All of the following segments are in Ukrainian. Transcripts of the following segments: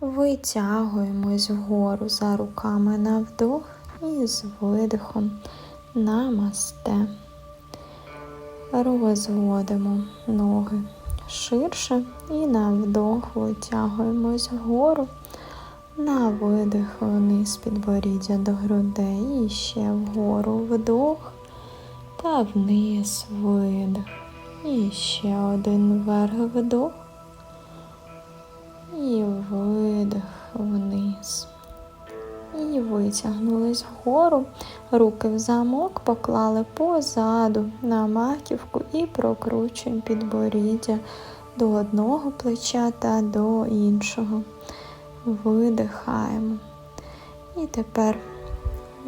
Витягуємось вгору за руками на вдох і з видихом намасте. Розводимо ноги ширше і на вдох витягуємось вгору, на видих вниз підборіддя до грудей і ще вгору вдох та вниз видих. І ще один вверх вдох і видих вниз. І витягнулись вгору, руки в замок поклали позаду на маківку і прокручуємо підборіддя до одного плеча та до іншого. Видихаємо. І тепер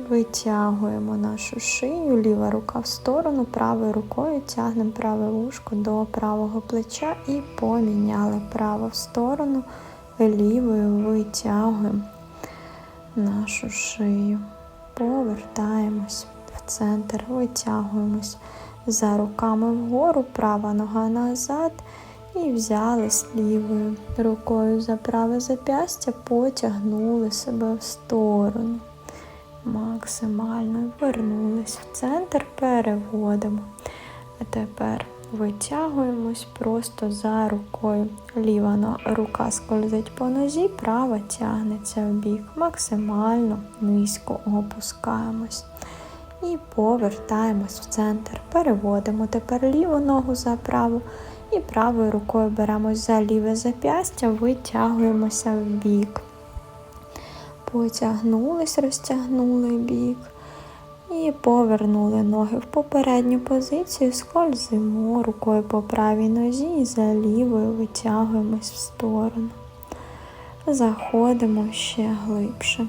витягуємо нашу шию, ліва рука в сторону, правою рукою тягнемо праве вушко до правого плеча і поміняли право в сторону, лівою витягуємо нашу шию. Повертаємось в центр, витягуємось за руками вгору, права нога назад. І взялись лівою рукою за праве зап'ястя, потягнули себе в сторону. Максимально вернулись в центр, переводимо. А тепер витягуємось просто за рукою. Ліва рука скользить по нозі, права тягнеться в бік. Максимально низько опускаємось. І повертаємось в центр. Переводимо тепер ліву ногу за праву. І правою рукою беремось за ліве зап'ястя, витягуємося в бік. Потягнулись, розтягнули бік. І повернули ноги в попередню позицію, скользимо рукою по правій нозі і за лівою витягуємось в сторону. Заходимо ще глибше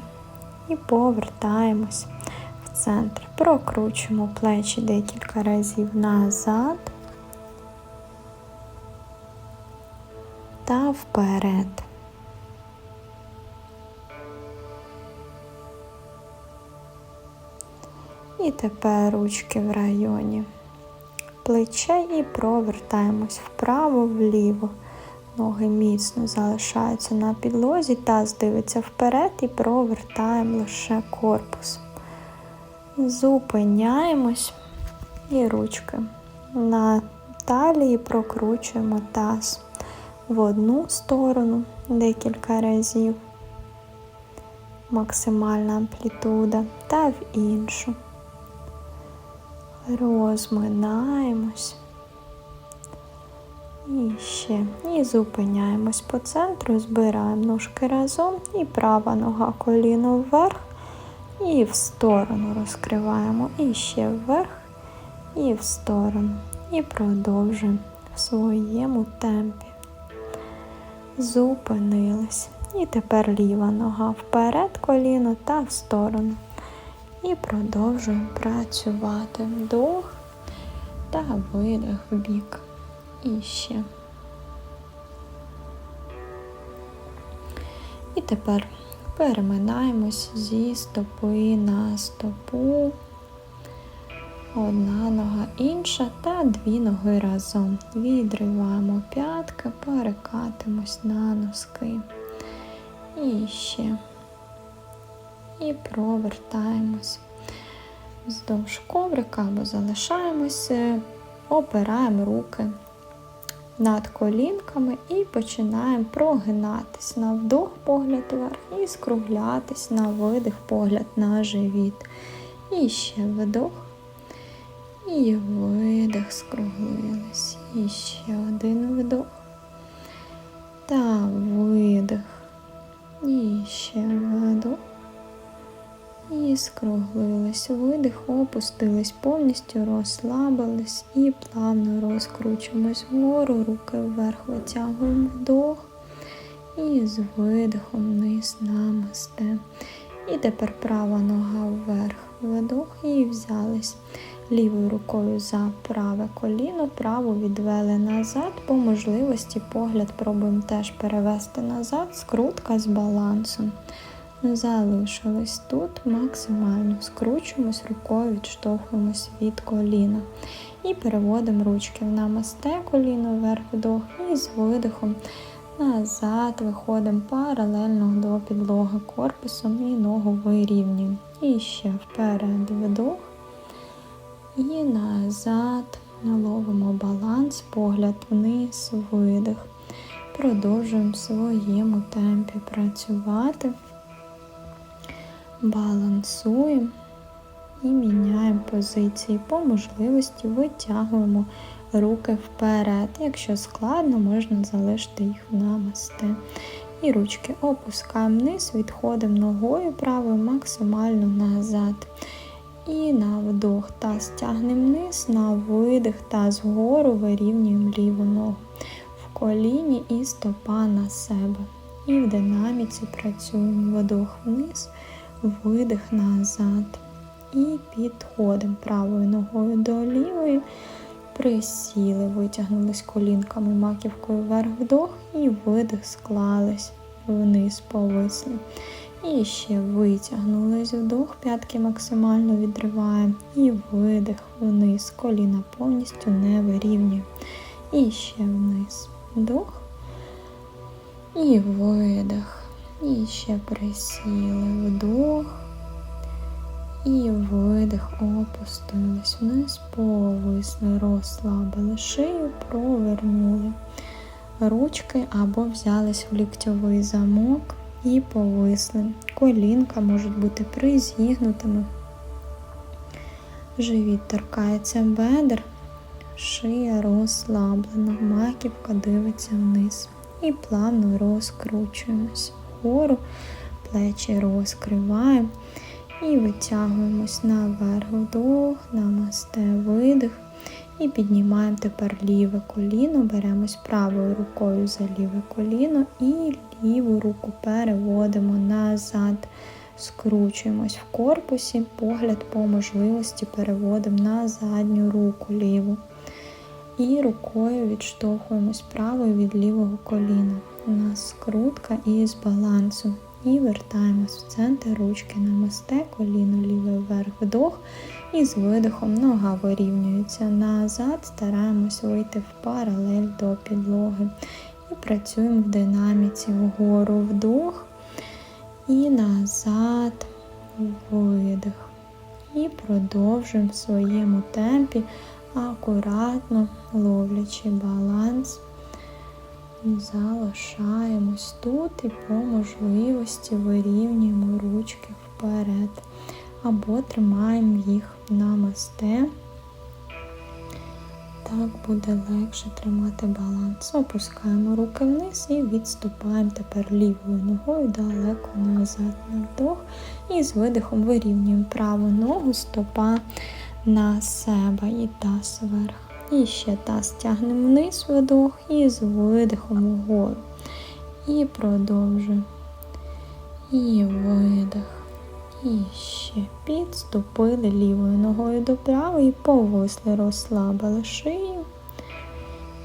і повертаємось в центр. Прокручуємо плечі декілька разів назад та вперед. І тепер ручки в районі плече і провертаємось вправо, вліво. Ноги міцно залишаються на підлозі, таз дивиться вперед і провертаємо лише корпус. Зупиняємось і ручки на талії прокручуємо таз в одну сторону декілька разів, максимальна амплітуда та в іншу розминаємось. І ще. І зупиняємось по центру, збираємо ножки разом і права нога коліно вверх, і в сторону розкриваємо, і ще вверх, і в сторону. І продовжуємо в своєму темпі. Зупинились. І тепер ліва нога вперед, коліно та в сторону. І продовжуємо працювати вдох та видих в бік. І ще. І тепер переминаємось зі стопи на стопу. Одна нога інша та дві ноги разом. Відриваємо п'ятки, перекатимось на носки. І ще і провертаємось вздовж коврика або залишаємося, опираємо руки над колінками і починаємо прогинатись на вдох погляд вверх і скруглятись на видих погляд на живіт. І ще вдох. І видих, скруглились. І ще один вдох. Та видих. І ще вдох. І скруглились, видих, опустились, повністю розслабились і плавно розкручуємось вгору, руки вверх витягуємо вдох і з видихом вниз намасте. І тепер права нога вверх, вдох і взялись лівою рукою за праве коліно, праву відвели назад, по можливості погляд пробуємо теж перевести назад, скрутка з балансом залишились тут, максимально скручуємось рукою, відштовхуємось від коліна. І переводимо ручки в намасте, коліно вверх вдох і з видихом Назад виходимо паралельно до підлоги корпусом і ногу вирівнюємо. І ще вперед вдох. І назад ловимо баланс, погляд вниз, видих. Продовжуємо в своєму темпі працювати, балансуємо і міняємо позиції. По можливості витягуємо руки вперед. Якщо складно, можна залишити їх на масте. І ручки опускаємо вниз, відходимо ногою правою максимально назад. І на вдох таз тягнемо вниз, на видих таз вгору вирівнюємо ліву ногу. В коліні і стопа на себе. І в динаміці працюємо вдох вниз, видих назад. І підходимо правою ногою до лівої. Присіли, витягнулись колінками маківкою вверх вдох і видих склались вниз повисли. І ще витягнулись вдох, п'ятки максимально відриваємо. І видих вниз. Коліна повністю не вирівнюємо. І ще вниз. Вдох. І видих. І ще присіли вдох. І видих, опустились вниз, повисли, розслабили шию, провернули ручки або взялись в ліктьовий замок і повисли. Колінка можуть бути призігнутими. Живіт торкається бедер, шия розслаблена, маківка дивиться вниз. І плавно розкручуємось вгору, плечі розкриваємо. І витягуємось наверх вдох, намасте видих. І піднімаємо тепер ліве коліно, беремось правою рукою за ліве коліно і ліву руку переводимо назад, скручуємось в корпусі, погляд по можливості переводимо на задню руку ліву. І рукою відштовхуємось правою від лівого коліна. У нас скрутка із балансу. І вертаємось в центр ручки намасте, коліно ліве вверх вдох. І з видихом нога вирівнюється назад, стараємось вийти в паралель до підлоги. І працюємо в динаміці вгору вдох і назад видих. І продовжуємо в своєму темпі, акуратно ловлячи баланс. Залишаємось тут і по можливості вирівнюємо ручки вперед. Або тримаємо їх на масте. Так буде легше тримати баланс. Опускаємо руки вниз і відступаємо тепер лівою ногою далеко назад на вдох. І з видихом вирівнюємо праву ногу, стопа на себе і таз вверх. І ще таз тягнемо вниз вдох і з видихом вгору. І продовжуємо. І видих. І ще підступили лівою ногою до правої, повисли, розслабили шию.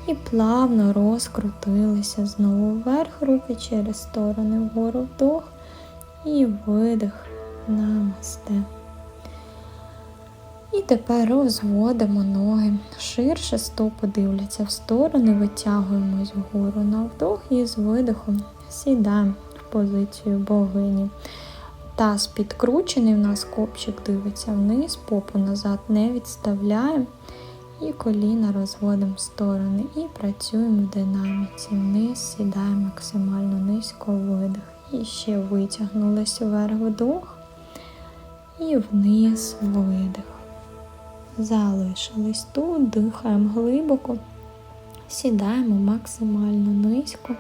І плавно розкрутилися знову вверх, руки через сторони вгору вдох і видих намасте. І тепер розводимо ноги ширше, стопи дивляться в сторони, витягуємось вгору на вдох і з видихом сідаємо в позицію богині. Таз підкручений, в нас копчик дивиться вниз, попу назад не відставляємо. І коліна розводимо в сторони. І працюємо в динаміці. Вниз, сідаємо максимально низько видих. І ще витягнулись вверх вдох. І вниз видих. Залишились тут, дихаємо глибоко, сідаємо максимально низько,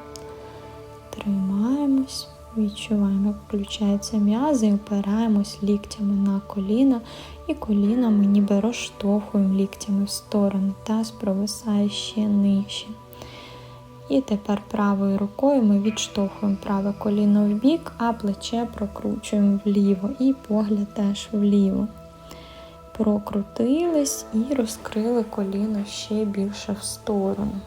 тримаємось, відчуваємо, як включаються м'язи, і опираємось ліктями на коліна і колінами ніби розштовхуємо ліктями в сторону, таз провисає ще нижче. І тепер правою рукою ми відштовхуємо праве коліно в бік, а плече прокручуємо вліво і погляд теж вліво прокрутились і розкрили коліно ще більше в сторону.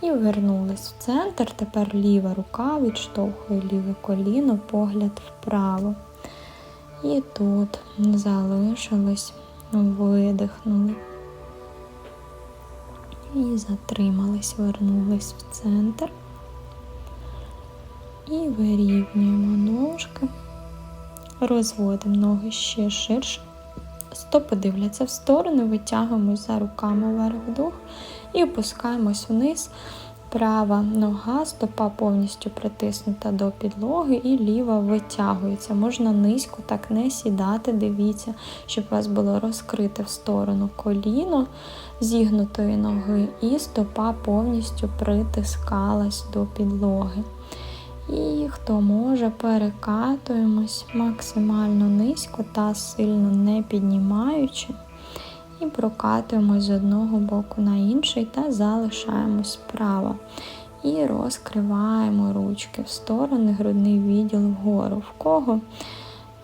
І вернулись в центр. Тепер ліва рука відштовхує ліве коліно, погляд вправо. І тут залишились, видихнули. І затримались, вернулись в центр. І вирівнюємо ножки, розводимо ноги ще ширше. Стопи дивляться в сторону, витягуємось за руками вверх вдох і опускаємось вниз. Права нога, стопа повністю притиснута до підлоги, і ліва витягується. Можна низько так не сідати. Дивіться, щоб у вас було розкрите в сторону коліно зігнутої ноги, і стопа повністю притискалась до підлоги. І хто може, перекатуємось максимально низько та сильно не піднімаючи. І прокатуємось з одного боку на інший та залишаємось справа. І розкриваємо ручки в сторони, грудний відділ вгору. В кого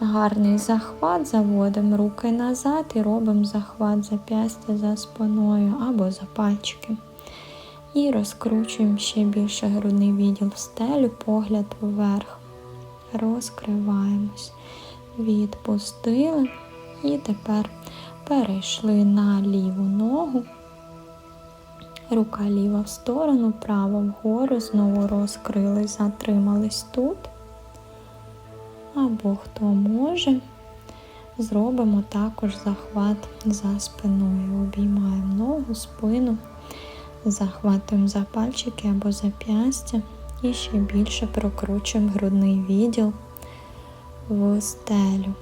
гарний захват, заводимо руки назад і робимо захват зап'ястя за спиною або за пальчики. І розкручуємо ще більше грудний відділ стелю, погляд вверх. Розкриваємось. Відпустили. І тепер перейшли на ліву ногу. Рука ліва в сторону, права вгору, знову розкрили, затримались тут. Або хто може, зробимо також захват за спиною. Обіймаємо ногу, спину захватуємо за пальчики або зап'ястя і ще більше прокручуємо грудний відділ в стелю.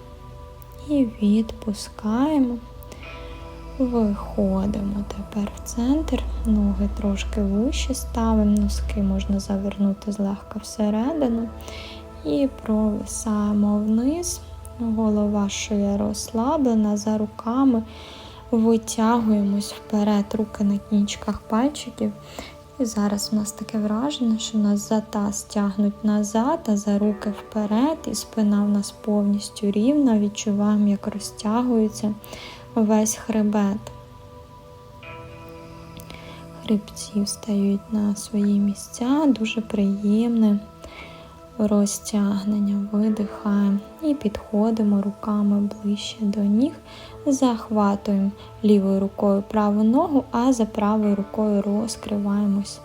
І відпускаємо, виходимо тепер в центр, ноги трошки вище ставимо, носки можна завернути злегка всередину. І провисаємо вниз, голова шия розслаблена за руками витягуємось вперед, руки на кінчиках пальчиків. І зараз у нас таке враження, що нас за таз тягнуть назад, а за руки вперед, і спина в нас повністю рівна. Відчуваємо, як розтягується весь хребет. Хребці встають на свої місця, дуже приємне розтягнення, видихаємо і підходимо руками ближче до ніг, захватуємо лівою рукою праву ногу, а за правою рукою розкриваємось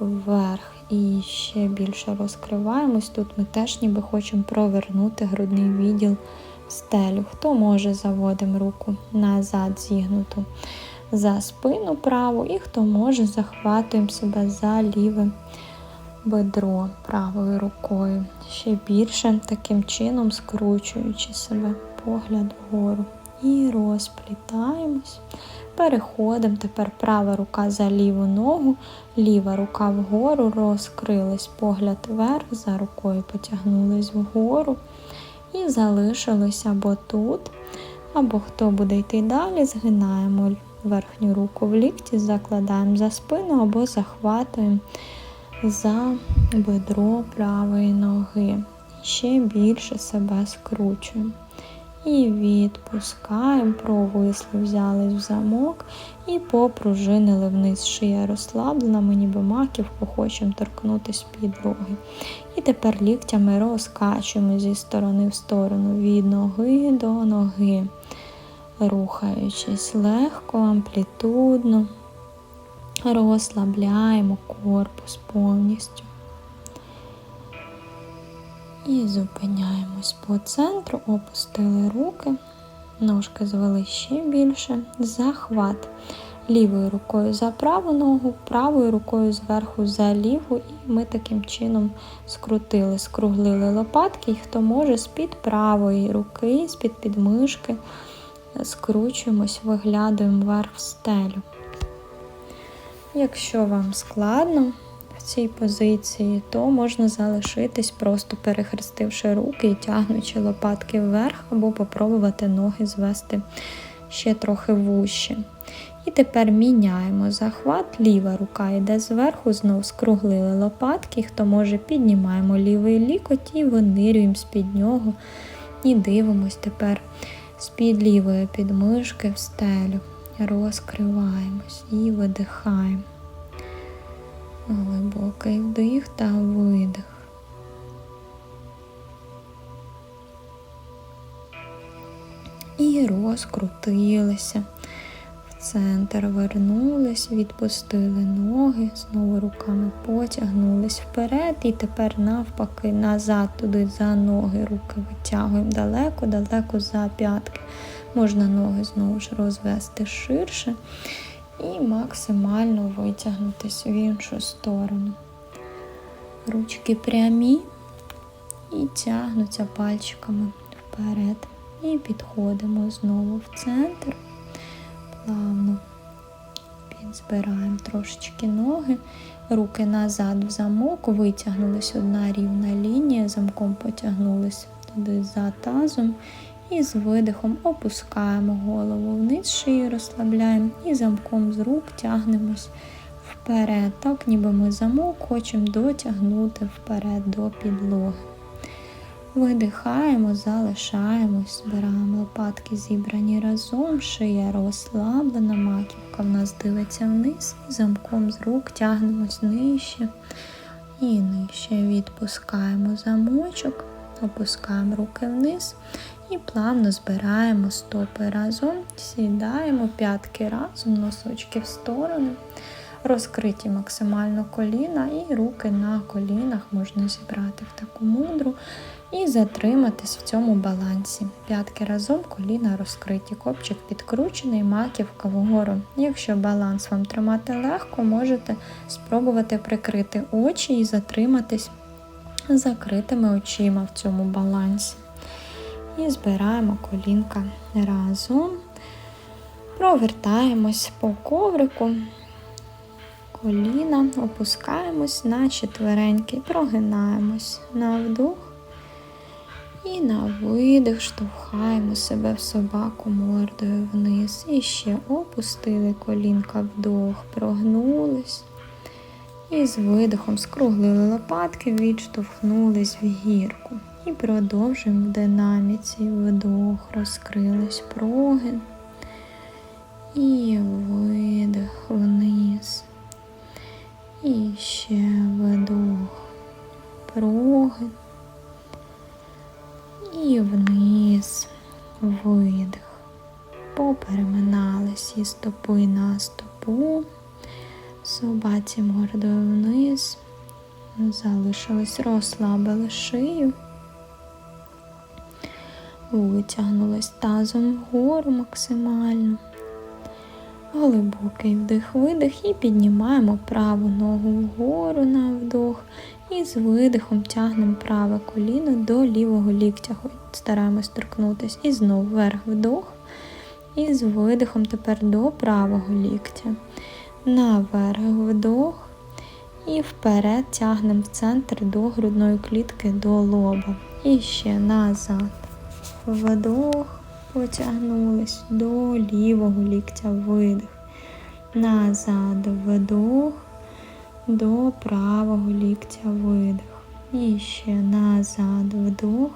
вверх. І ще більше розкриваємось. Тут ми теж ніби хочемо провернути грудний відділ стелю. Хто може, заводимо руку назад, зігнуту за спину праву, і хто може, захватуємо себе за ліве бедро правою рукою. Ще більше таким чином скручуючи себе погляд вгору. І розплітаємось. Переходимо. Тепер права рука за ліву ногу, ліва рука вгору, розкрились погляд вверх, за рукою потягнулись вгору. І залишились або тут, або хто буде йти далі, згинаємо верхню руку в лікті, закладаємо за спину або захватуємо за бедро правої ноги. Ще більше себе скручуємо. І відпускаємо, провисли, взяли в замок і попружинили вниз. Шия розслаблена, ми ніби маківку хочемо торкнутися підлоги. І тепер ліктями розкачуємо зі сторони в сторону від ноги до ноги, рухаючись легко, амплітудно розслабляємо корпус повністю. І зупиняємось по центру, опустили руки, ножки звели ще більше, захват. Лівою рукою за праву ногу, правою рукою зверху за ліву, і ми таким чином скрутили, скруглили лопатки, і хто може з-під правої руки, з-під підмишки, скручуємось, виглядаємо вверх в стелю. Якщо вам складно цій позиції, то можна залишитись, просто перехрестивши руки і тягнучи лопатки вверх, або попробувати ноги звести ще трохи вужче. І тепер міняємо захват, ліва рука йде зверху, знову скруглили лопатки. Хто може, піднімаємо лівий лікоть і винирюємо з-під нього. І дивимось тепер з-під лівої підмишки в стелю розкриваємось і видихаємо. Глибокий вдих та видих. І розкрутилися в центр вернулись, відпустили ноги, знову руками потягнулись вперед. І тепер навпаки назад туди за ноги, руки витягуємо далеко-далеко за п'ятки. Можна ноги знову ж розвести ширше і максимально витягнутися в іншу сторону. Ручки прямі і тягнуться пальчиками вперед. І підходимо знову в центр. Плавно підзбираємо трошечки ноги, руки назад в замок, витягнулись одна рівна лінія, замком потягнулись туди за тазом. І з видихом опускаємо голову вниз, шию розслабляємо і замком з рук тягнемось вперед. Так, ніби ми замок хочемо дотягнути вперед до підлоги. Видихаємо, залишаємось, збираємо лопатки зібрані разом, шия розслаблена, маківка в нас дивиться вниз, і замком з рук тягнемось нижче і нижче. Відпускаємо замочок, опускаємо руки вниз і плавно збираємо стопи разом, сідаємо п'ятки разом, носочки в сторону. Розкриті максимально коліна і руки на колінах можна зібрати в таку мудру і затриматись в цьому балансі. П'ятки разом, коліна розкриті, копчик підкручений, маківка вгору. Якщо баланс вам тримати легко, можете спробувати прикрити очі і затриматись закритими очима в цьому балансі. І збираємо колінка разом, провертаємось по коврику. Коліна, опускаємось на четвереньки, прогинаємось на вдох і на видих штовхаємо себе в собаку мордою вниз. І ще опустили колінка вдох, прогнулись. І з видихом скруглили лопатки, відштовхнулись в гірку. І продовжуємо в динаміці. Вдох, розкрились прогин. І видих вниз. І ще вдох, прогин. І вниз, видих. Попереминались і стопи на стопу. Собаці мордою вниз. Залишились, розслабили шию. Витягнулись тазом вгору максимально. Глибокий вдих-видих і піднімаємо праву ногу вгору на вдох. І з видихом тягнемо праве коліно до лівого ліктя. Стараємось торкнутися. І знову вверх вдох. І з видихом тепер до правого ліктя. Наверх вдох. І вперед тягнемо в центр до грудної клітки до лоба. І ще назад. Вдох. Потягнулись до лівого ліктя видих. Назад вдох до правого ліктя видих. І ще назад вдох.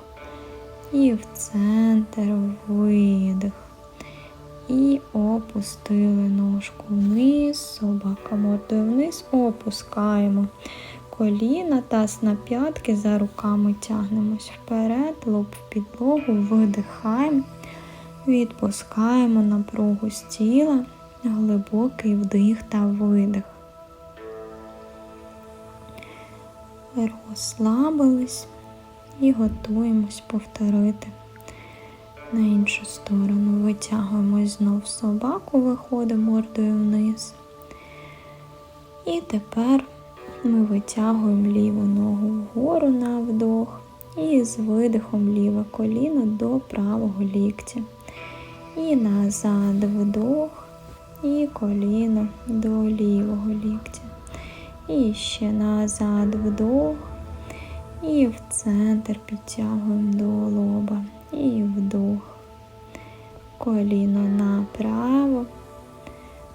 І в центр видих. І опустили ножку вниз, собака мордою вниз, опускаємо коліна, таз на п'ятки, за руками тягнемось вперед, лоб в підлогу, видихаємо, відпускаємо напругу з тіла, глибокий вдих та видих. розслабились і готуємось повторити на іншу сторону. Витягуємось знов собаку, виходимо мордою вниз. І тепер ми витягуємо ліву ногу вгору на вдох і з видихом ліве коліно до правого ліктя. І назад вдох, і коліно до лівого ліктя. І ще назад вдох. І в центр підтягуємо до лоба. І вдох. Коліно направо,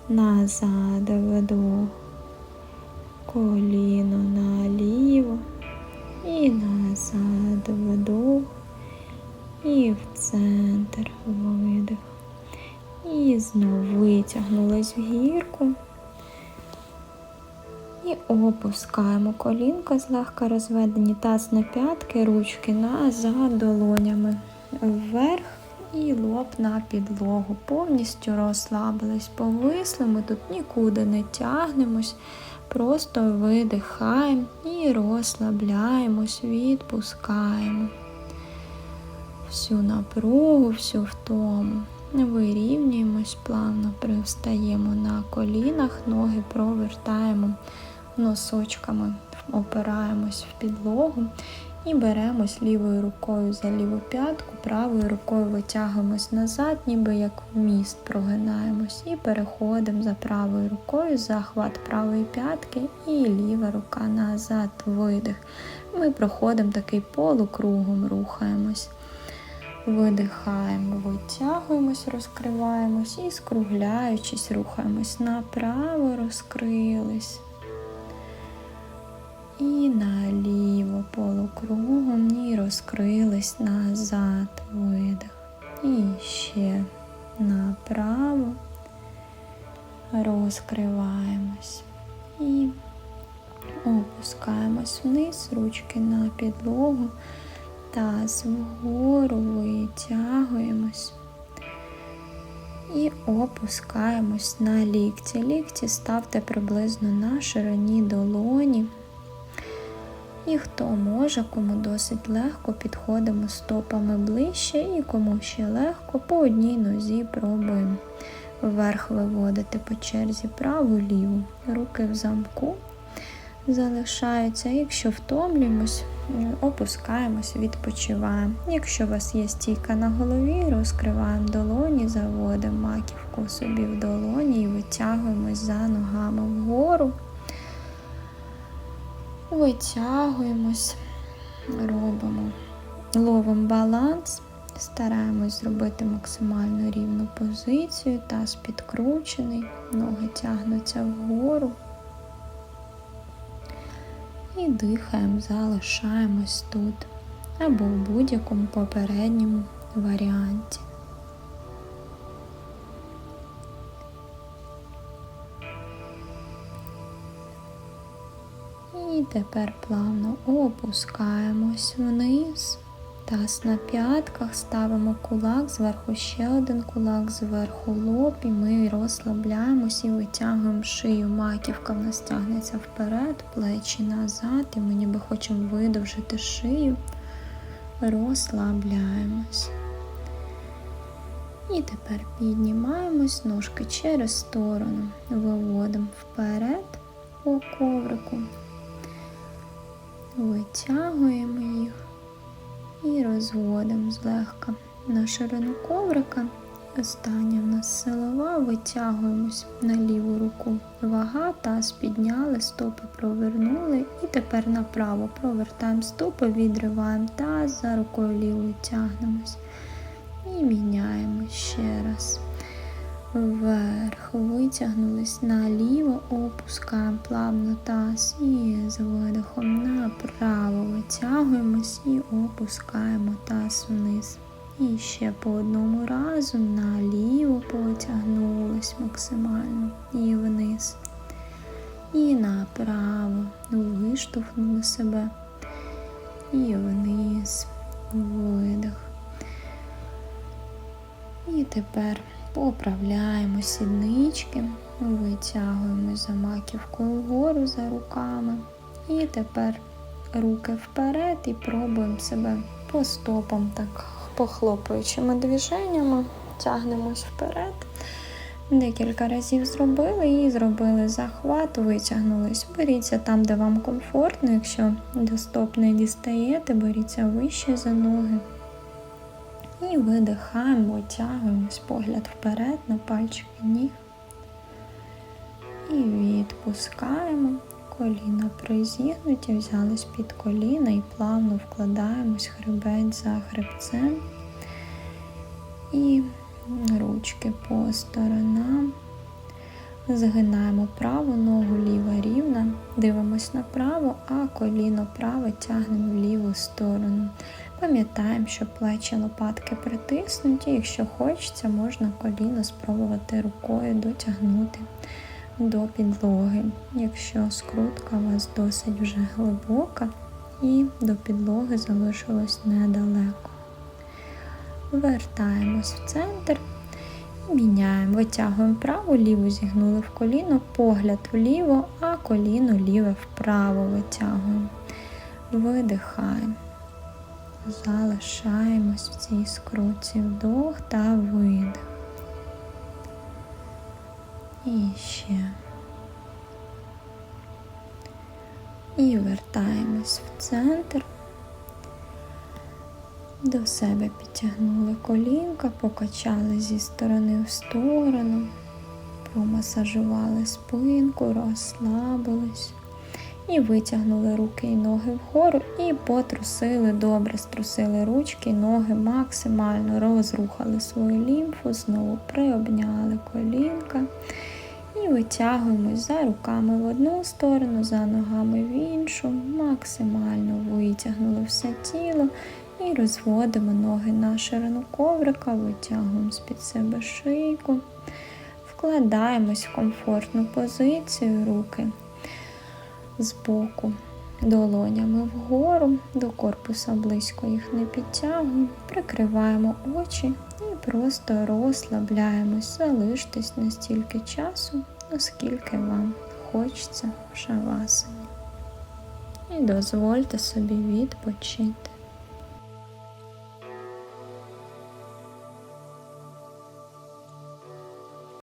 назад вдох. Коліно наліво. І назад вдох. І в центр видих. І знову витягнулись в гірку. І опускаємо колінка, злегка розведені таз на п'ятки, ручки назад долонями вверх і лоб на підлогу. Повністю розслабились, повисли, ми тут нікуди не тягнемось, просто видихаємо і розслабляємось, відпускаємо всю напругу, всю втому. Вирівнюємось, плавно привстаємо на колінах, ноги провертаємо носочками, опираємось в підлогу і беремось лівою рукою за ліву п'ятку, правою рукою витягуємось назад, ніби як в міст прогинаємось, і переходимо за правою рукою, захват правої п'ятки і ліва рука назад, видих. Ми проходимо такий полукругом, рухаємось. Видихаємо, витягуємось, розкриваємось і скругляючись, рухаємось направо, розкрились. І наліво полукругом і розкрились назад, видих. І ще направо розкриваємось. І опускаємось вниз, ручки на підлогу. Таз вгору витягуємось і опускаємось на лікті. Лікті ставте приблизно на ширині долоні. І хто може, кому досить легко, підходимо стопами ближче, і кому ще легко, по одній нозі пробуємо вверх виводити по черзі праву ліву. Руки в замку залишаються. Якщо втомлюємось, опускаємось, відпочиваємо. Якщо у вас є стійка на голові, розкриваємо долоні, заводимо маківку собі в долоні і витягуємось за ногами вгору. Витягуємось, робимо, ловимо баланс, стараємось зробити максимально рівну позицію, таз підкручений, ноги тягнуться вгору. І дихаємо, залишаємось тут або в будь-якому попередньому варіанті. Тепер плавно опускаємось вниз. Таз на п'ятках ставимо кулак, зверху ще один кулак, зверху лоб, і ми розслабляємось і витягуємо шию. Маківка в нас тягнеться вперед, плечі назад, і ми ніби хочемо видовжити шию, розслабляємось. І тепер піднімаємось, ножки через сторону, виводимо вперед по коврику, витягуємо їх і розводимо злегка на ширину коврика. Остання в нас силова, витягуємось на ліву руку вага, таз підняли, стопи провернули. І тепер направо провертаємо стопи, відриваємо таз, за рукою лівою тягнемось. І міняємо ще раз. Вверх, витягнулись наліво, опускаємо плавно таз і з видихом направо витягуємось і опускаємо таз вниз. І ще по одному разу наліво потягнулись максимально і вниз. І направо виштовхнули себе. І вниз, видих. І тепер поправляємо сіднички, витягуємо за маківкою вгору за руками. І тепер руки вперед і пробуємо себе по стопам, так похлопуючими движеннями, тягнемось вперед. Декілька разів зробили і зробили захват, витягнулись. Беріться там, де вам комфортно, якщо до стоп не дістаєте, беріться вище за ноги. І видихаємо, витягуємось погляд вперед на пальчики ніг. І відпускаємо. Коліна призігнуті, взялись під коліна і плавно вкладаємось хребець за хребцем. І ручки по сторонам. Згинаємо праву ногу, ліва рівна, дивимось направо, а коліно праве тягнемо в ліву сторону. Пам'ятаємо, що плечі лопатки притиснуті, якщо хочеться, можна коліно спробувати рукою дотягнути до підлоги. Якщо скрутка у вас досить вже глибока і до підлоги залишилось недалеко. вертаємось в центр. І міняємо. Витягуємо праву, ліву зігнули в коліно, погляд вліво, а коліно ліве вправо витягуємо. Видихаємо. Залишаємось в цій скруті вдох та видих. І ще. І вертаємось в центр. До себе підтягнули колінка, покачали зі сторони в сторону, промасажували спинку, розслабились. І витягнули руки і ноги вгору і потрусили, добре струсили ручки, ноги максимально розрухали свою лімфу, знову приобняли колінка. І витягуємось за руками в одну сторону, за ногами в іншу, максимально витягнули все тіло і розводимо ноги на ширину коврика, витягуємо з-під себе шийку, вкладаємось в комфортну позицію руки збоку, долонями вгору, до корпуса близько їх не підтягуємо, прикриваємо очі і просто розслабляємось, залиштесь настільки часу, наскільки вам хочеться в шавасані. І дозвольте собі відпочити.